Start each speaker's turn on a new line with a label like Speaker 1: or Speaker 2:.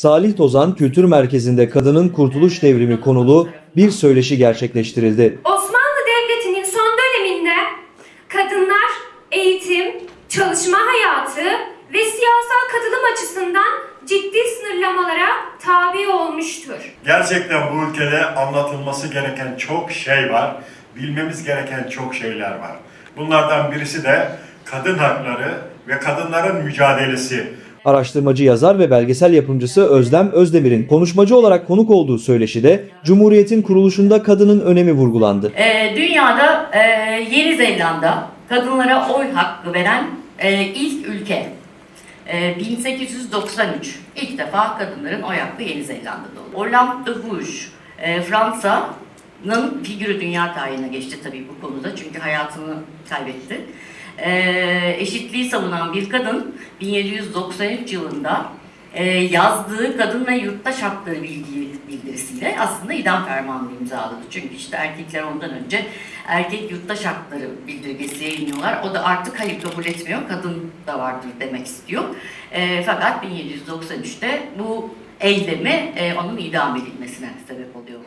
Speaker 1: Salih Tozan Kültür Merkezi'nde kadının kurtuluş devrimi konulu bir söyleşi gerçekleştirildi.
Speaker 2: Osmanlı Devleti'nin son döneminde kadınlar eğitim, çalışma hayatı ve siyasal katılım açısından ciddi sınırlamalara tabi olmuştur.
Speaker 3: Gerçekten bu ülkede anlatılması gereken çok şey var. Bilmemiz gereken çok şeyler var. Bunlardan birisi de kadın hakları ve kadınların mücadelesi.
Speaker 1: Araştırmacı yazar ve belgesel yapımcısı Özlem Özdemir'in konuşmacı olarak konuk olduğu söyleşide Cumhuriyet'in kuruluşunda kadının önemi vurgulandı.
Speaker 4: Ee, dünyada e, Yeni Zelanda kadınlara oy hakkı veren e, ilk ülke. E, 1893 ilk defa kadınların oy hakkı Yeni Zelanda'da oldu. Hollande de Rouge, e, Fransa'nın figürü dünya tarihine geçti tabii bu konuda çünkü hayatını kaybetti. E, eşitliği savunan bir kadın 1793 yılında e, yazdığı kadın ve yurttaş hakları bilgi bildirisiyle aslında idam fermanını imzaladı. Çünkü işte erkekler ondan önce erkek yurttaş hakları bildirgesi yayınlıyorlar. O da artık hayır kabul etmiyor, kadın da vardır demek istiyor. E, fakat 1793'te bu eylemi e, onun idam edilmesine sebep oluyor.